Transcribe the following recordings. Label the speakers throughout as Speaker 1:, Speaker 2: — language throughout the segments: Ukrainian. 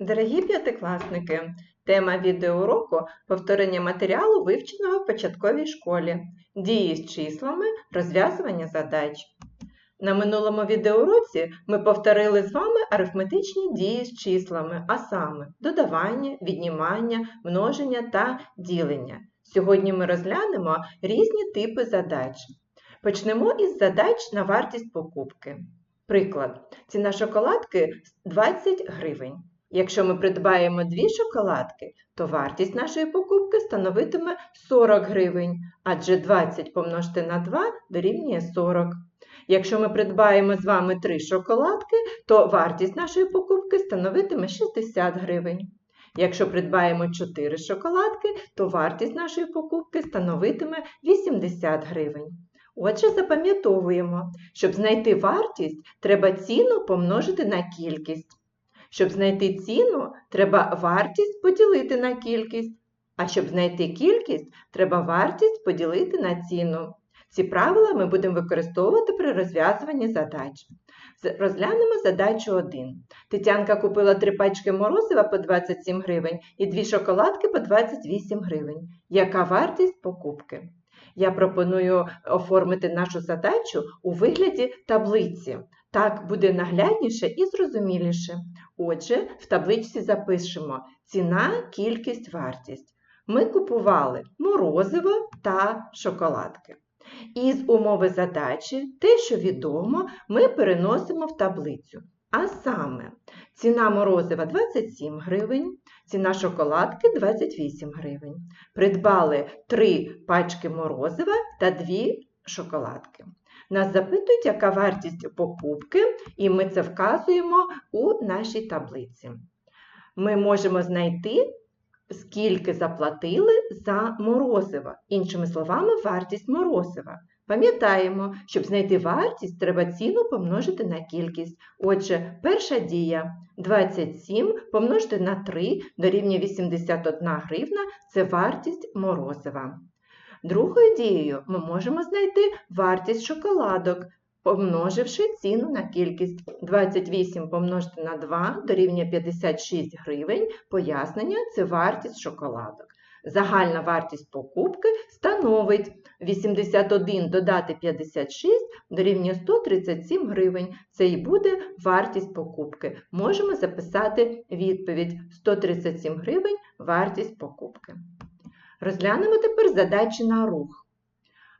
Speaker 1: Дорогі п'ятикласники, тема відеоуроку – повторення матеріалу, вивченого в початковій школі, дії з числами, розв'язування задач. На минулому відеоуроці ми повторили з вами арифметичні дії з числами, а саме додавання, віднімання, множення та ділення. Сьогодні ми розглянемо різні типи задач. Почнемо із задач на вартість покупки. Приклад. Ціна шоколадки 20 гривень. Якщо ми придбаємо дві шоколадки, то вартість нашої покупки становитиме 40 гривень, адже 20 помножити на 2 дорівнює 40. Якщо ми придбаємо з вами три шоколадки, то вартість нашої покупки становитиме 60 гривень. Якщо придбаємо 4 шоколадки, то вартість нашої покупки становитиме 80 гривень. Отже, запам'ятовуємо, щоб знайти вартість, треба ціну помножити на кількість. Щоб знайти ціну, треба вартість поділити на кількість. А щоб знайти кількість, треба вартість поділити на ціну. Ці правила ми будемо використовувати при розв'язуванні задач. Розглянемо задачу 1. Тетянка купила три пачки морозива по 27 гривень і дві шоколадки по 28 гривень. Яка вартість покупки? Я пропоную оформити нашу задачу у вигляді таблиці. Так буде наглядніше і зрозуміліше. Отже, в табличці запишемо ціна, кількість, вартість. Ми купували морозиво та шоколадки. Із умови задачі те, що відомо, ми переносимо в таблицю. А саме, ціна морозива 27 гривень, ціна шоколадки 28 гривень. Придбали 3 пачки морозива та 2 шоколадки. Нас запитують, яка вартість покупки, і ми це вказуємо у нашій таблиці. Ми можемо знайти, скільки заплатили за морозиво. Іншими словами, вартість морозива. Пам'ятаємо, щоб знайти вартість, треба ціну помножити на кількість. Отже, перша дія 27 помножити на 3 дорівнює 81 гривна це вартість морозива. Другою дією ми можемо знайти вартість шоколадок, помноживши ціну на кількість. 28 помножити на 2 дорівнює 56 гривень. Пояснення це вартість шоколадок. Загальна вартість покупки становить 81 додати 56 дорівнює 137 гривень. Це і буде вартість покупки. Можемо записати відповідь 137 гривень вартість покупки. Розглянемо тепер задачі на рух.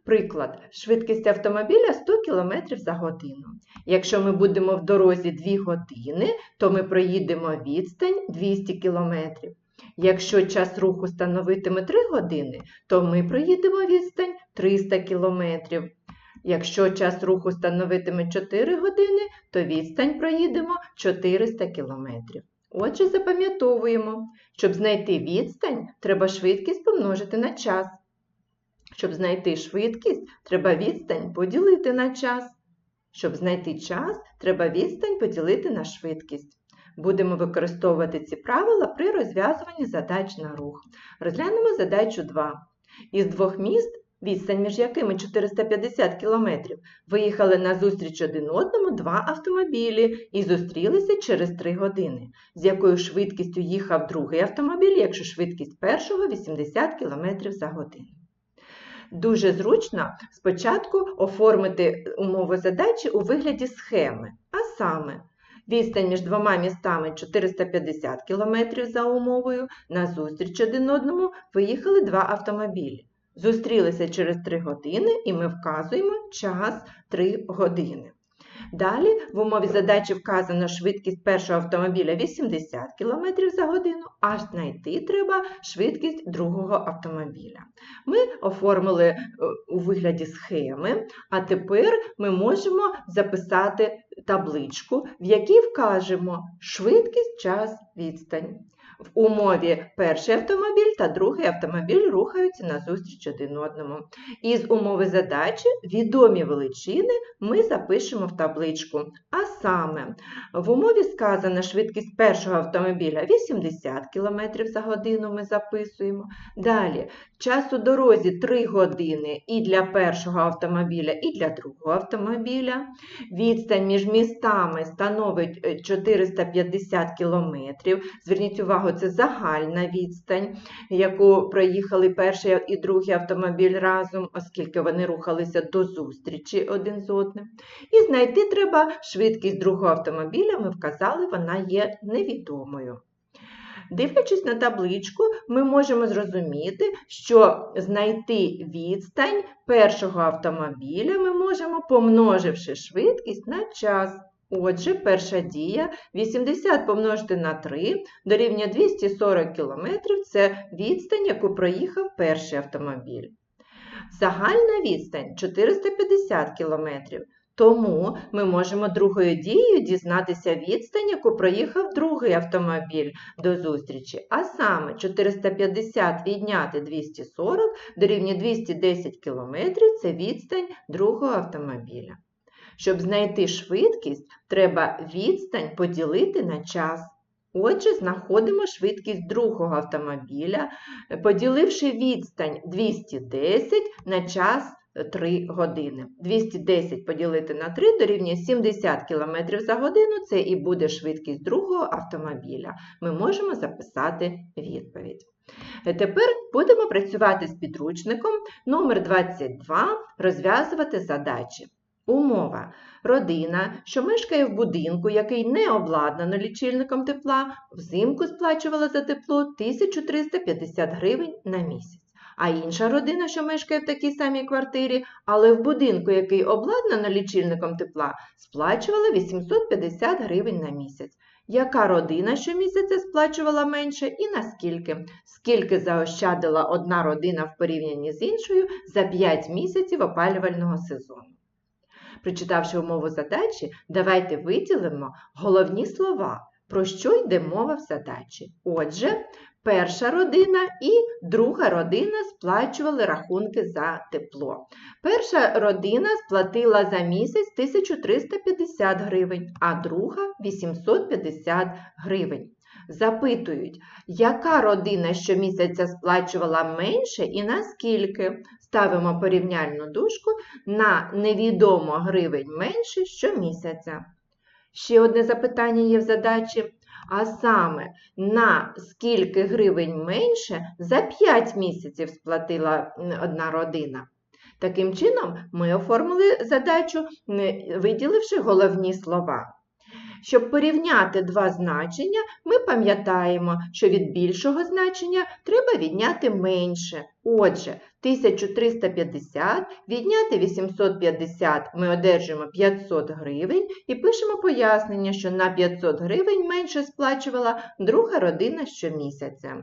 Speaker 1: Приклад, швидкість автомобіля 100 км за годину. Якщо ми будемо в дорозі 2 години, то ми проїдемо відстань 200 км. Якщо час руху становитиме 3 години, то ми проїдемо відстань 300 км. Якщо час руху становитиме 4 години, то відстань проїдемо 400 км. Отже, запам'ятовуємо, щоб знайти відстань, треба швидкість помножити на час. Щоб знайти швидкість, треба відстань поділити на час. Щоб знайти час, треба відстань поділити на швидкість. Будемо використовувати ці правила при розв'язуванні задач на рух. Розглянемо задачу 2. Із двох міст, відстань між якими 450 км, виїхали на зустріч один одному два автомобілі і зустрілися через 3 години. З якою швидкістю їхав другий автомобіль, якщо швидкість першого 80 км за годину. Дуже зручно спочатку оформити умову задачі у вигляді схеми, а саме відстань між двома містами 450 км за умовою, на зустріч один одному виїхали два автомобілі. Зустрілися через 3 години і ми вказуємо час 3 години. Далі в умові задачі вказано швидкість першого автомобіля 80 км за годину, а знайти треба швидкість другого автомобіля. Ми оформили е, у вигляді схеми, а тепер ми можемо записати табличку, в якій вкажемо швидкість, час, відстань. В умові перший автомобіль та другий автомобіль рухаються назустріч один одному. Із умови задачі відомі величини ми запишемо в табличку. А саме, в умові сказано швидкість першого автомобіля 80 км за годину ми записуємо. Далі, час у дорозі 3 години і для першого автомобіля, і для другого автомобіля. Відстань між містами становить е, 450 кілометрів. Зверніть увагу, це загальна відстань, яку проїхали перший і другий автомобіль разом, оскільки вони рухалися до зустрічі один з одним. І знайти треба швидкість другого автомобіля, ми вказали, вона є невідомою. Дивлячись на табличку, ми можемо зрозуміти, що знайти відстань першого автомобіля ми можемо, помноживши швидкість на час. Отже, перша дія 80 помножити на 3 дорівнює 240 км – це відстань, яку проїхав перший автомобіль. Загальна відстань 450 км. Тому ми можемо другою дією дізнатися відстань, яку проїхав другий автомобіль до зустрічі. А саме 450 відняти 240 дорівнює 210 км – це відстань другого автомобіля. Щоб знайти швидкість, треба відстань поділити на час. Отже, знаходимо швидкість другого автомобіля, поділивши відстань 210 на час 3 години. 210 поділити на 3 дорівнює 70 км за годину. Це і буде швидкість другого автомобіля. Ми можемо записати відповідь. Тепер будемо працювати з підручником номер 22 розв'язувати задачі. Умова. Родина, що мешкає в будинку, який не обладнано лічильником тепла, взимку сплачувала за тепло 1350 гривень на місяць. А інша родина, що мешкає в такій самій квартирі, але в будинку, який обладнано лічильником тепла, сплачувала 850 гривень на місяць. Яка родина щомісяця сплачувала менше і наскільки? Скільки заощадила одна родина в порівнянні з іншою за 5 місяців опалювального сезону? Прочитавши умову задачі, давайте виділимо головні слова, про що йде мова в задачі. Отже, перша родина і друга родина сплачували рахунки за тепло. Перша родина сплатила за місяць 1350 гривень, а друга 850 гривень. Запитують, яка родина щомісяця сплачувала менше і наскільки? Ставимо порівняльну дужку на невідомо гривень менше щомісяця. Ще одне запитання є в задачі. А саме, на скільки гривень менше за 5 місяців сплатила одна родина. Таким чином, ми оформили задачу, виділивши головні слова. Щоб порівняти два значення, ми пам'ятаємо, що від більшого значення треба відняти менше. Отже, 1350 відняти 850 ми одержимо 500 гривень і пишемо пояснення, що на 500 гривень менше сплачувала друга родина щомісяця.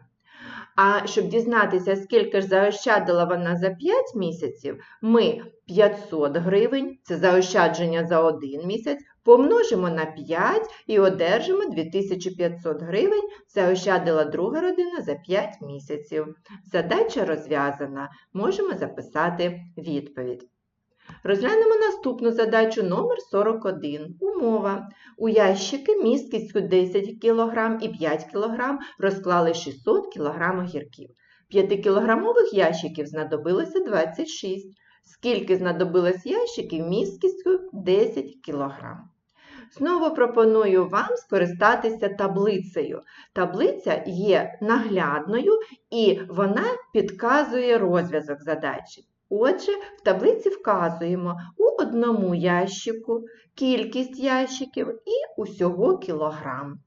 Speaker 1: А щоб дізнатися, скільки ж заощадила вона за 5 місяців, ми 500 гривень, це заощадження за один місяць, помножимо на 5 і одержимо 2500 гривень, заощадила друга родина за 5 місяців. Задача розв'язана, можемо записати відповідь. Розглянемо наступну задачу номер 41. Умова. У ящики місткістю 10 кг і 5 кг розклали 600 кг огірків. 5-кілограмових ящиків знадобилося 26 Скільки знадобилось ящиків місткістю 10 кг. Знову пропоную вам скористатися таблицею. Таблиця є наглядною і вона підказує розв'язок задачі. Отже, в таблиці вказуємо у одному ящику кількість ящиків і усього кілограм.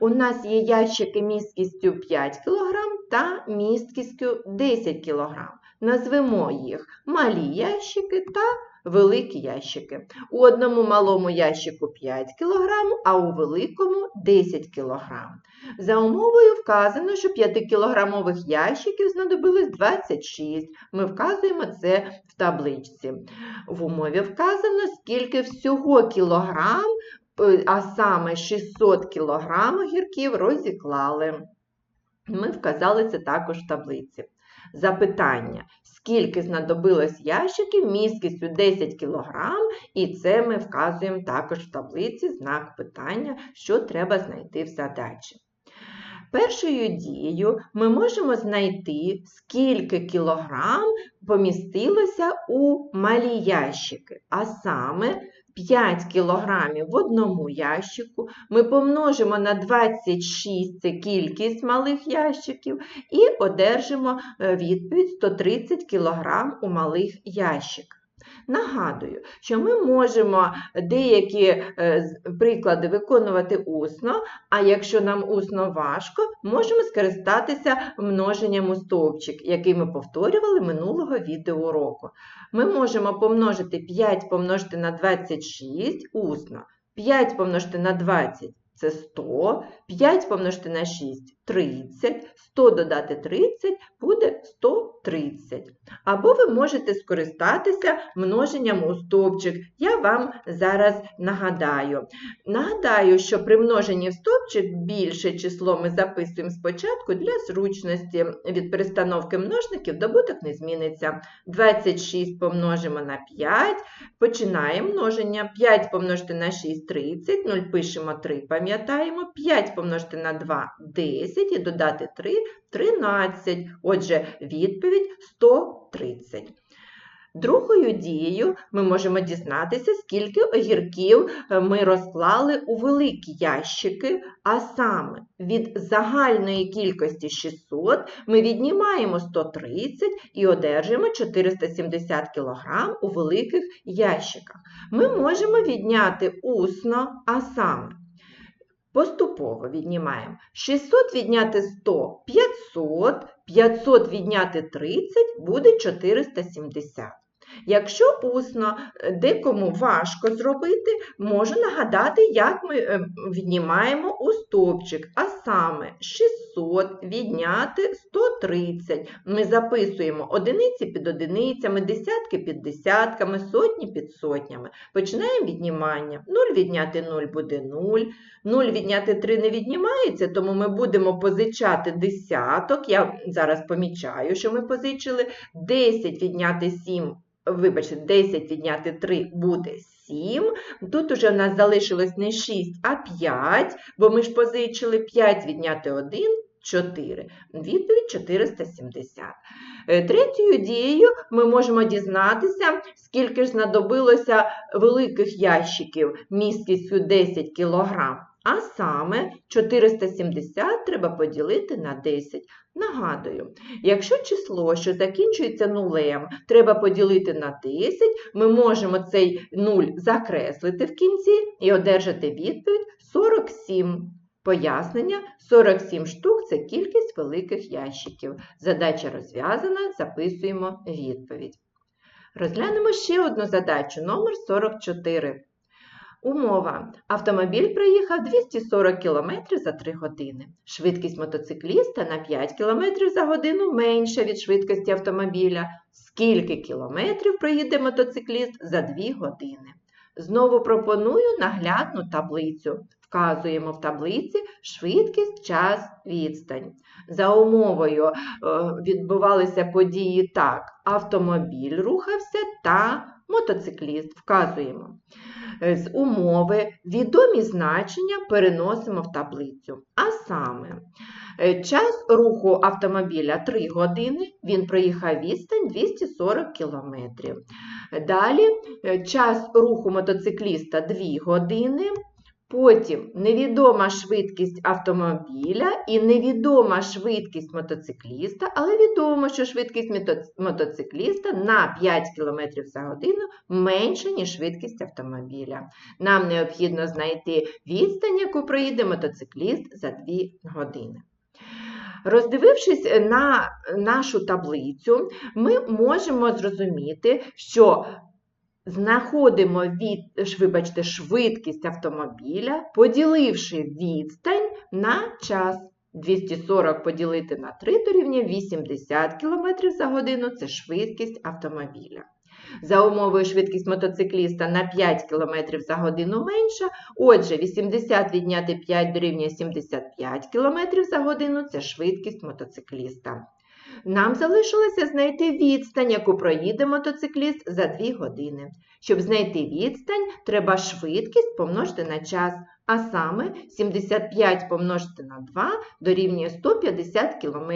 Speaker 1: У нас є ящики місткістю 5 кг та місткістю 10 кг. Назвемо їх малі ящики та великі ящики. У одному малому ящику 5 кг, а у великому 10 кг. За умовою вказано, що 5-кілограмових ящиків знадобилось 26. Ми вказуємо це в табличці. В умові вказано, скільки всього кілограм, а саме 600 кг огірків розіклали. Ми вказали це також в таблиці. Запитання, скільки знадобилось ящиків місткістю 10 кг, і це ми вказуємо також в таблиці знак питання, що треба знайти в задачі. Першою дією ми можемо знайти, скільки кілограм помістилося у малі ящики, а саме 5 кілограмів в одному ящику. Ми помножимо на 26 це кількість малих ящиків, і одержимо е, відповідь 130 кілограм у малих ящиках. Нагадую, що ми можемо деякі е, приклади виконувати усно, а якщо нам усно важко, можемо скористатися множенням у стовпчик, який ми повторювали минулого відеоуроку. Ми можемо помножити 5 помножити на 26 усно, 5 помножити на 20 це 100, 5 помножити на 6 30, 100 додати 30 буде 130. Або ви можете скористатися множенням у стовпчик. Я вам зараз нагадаю. Нагадаю, що при множенні в стовпчик більше число ми записуємо спочатку для зручності. Від перестановки множників добуток не зміниться. 26 помножимо на 5. Починаємо множення. 5 помножити на 6 30, 0 пишемо 3, пам'ятаємо. 5 помножити на 2 10 і додати 3 13. Отже, відповідь 130. Другою дією ми можемо дізнатися, скільки огірків е, ми розклали у великі ящики, а саме від загальної кількості 600 ми віднімаємо 130 і одержуємо 470 кг у великих ящиках. Ми можемо відняти усно, а саме Поступово віднімаємо. 600 відняти 100 – 500, 500 відняти 30 буде 470. Якщо усно е, декому важко зробити, можу нагадати, як ми е, віднімаємо у стовпчик, а саме 600 відняти 130. Ми записуємо одиниці під одиницями, десятки під десятками, сотні під сотнями. Починаємо віднімання. 0 відняти 0 буде 0. 0 відняти 3 не віднімається, тому ми будемо позичати десяток. Я зараз помічаю, що ми позичили 10 відняти 7 вибачте, 10 відняти 3 буде 7. Тут уже в нас залишилось не 6, а 5, бо ми ж позичили 5 відняти 1 – 4. Відповідь 470. Е, Третьою дією ми можемо дізнатися, скільки ж знадобилося великих ящиків місткістю 10 кг. А саме 470 треба поділити на 10. Нагадую, якщо число, що закінчується нулем, треба поділити на 10, ми можемо цей нуль закреслити в кінці і одержати відповідь 47. Пояснення 47 штук це кількість великих ящиків. Задача розв'язана, записуємо відповідь. Розглянемо ще одну задачу, номер 44. Умова. Автомобіль проїхав 240 км за 3 години. Швидкість мотоцикліста на 5 км за годину менша від швидкості автомобіля. Скільки кілометрів проїде мотоцикліст за 2 години? Знову пропоную наглядну таблицю. Вказуємо в таблиці швидкість, час, відстань. За умовою е, відбувалися події так: автомобіль рухався та мотоцикліст. Вказуємо. Е, З умови відомі значення переносимо в таблицю. А саме, е, час руху автомобіля 3 години, він проїхав відстань 240 км. Далі е, час руху мотоцикліста 2 години. Потім невідома швидкість автомобіля і невідома швидкість мотоцикліста, але відомо, що швидкість мотоцикліста на 5 км за годину менша, ніж швидкість автомобіля. Нам необхідно знайти відстань, яку проїде мотоцикліст за 2 години. Роздивившись на нашу таблицю, ми можемо зрозуміти, що знаходимо від, вибачте, швидкість автомобіля, поділивши відстань на час. 240 поділити на 3 дорівнює 80 км за годину це швидкість автомобіля. За умовою швидкість мотоцикліста на 5 км за годину менша, отже, 80 відняти 5 дорівнює 75 км за годину це швидкість мотоцикліста. Нам залишилося знайти відстань, яку проїде мотоцикліст за 2 години. Щоб знайти відстань, треба швидкість помножити на час, а саме 75 помножити на 2 дорівнює 150 км.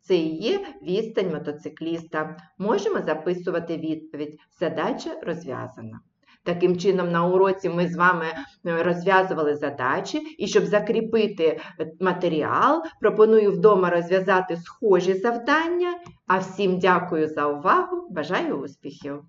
Speaker 1: Це і є відстань мотоцикліста. Можемо записувати відповідь. Задача розв'язана. Таким чином, на уроці ми з вами е, розв'язували задачі, і щоб закріпити е, матеріал, пропоную вдома розв'язати схожі завдання. А всім дякую за увагу! Бажаю успіхів!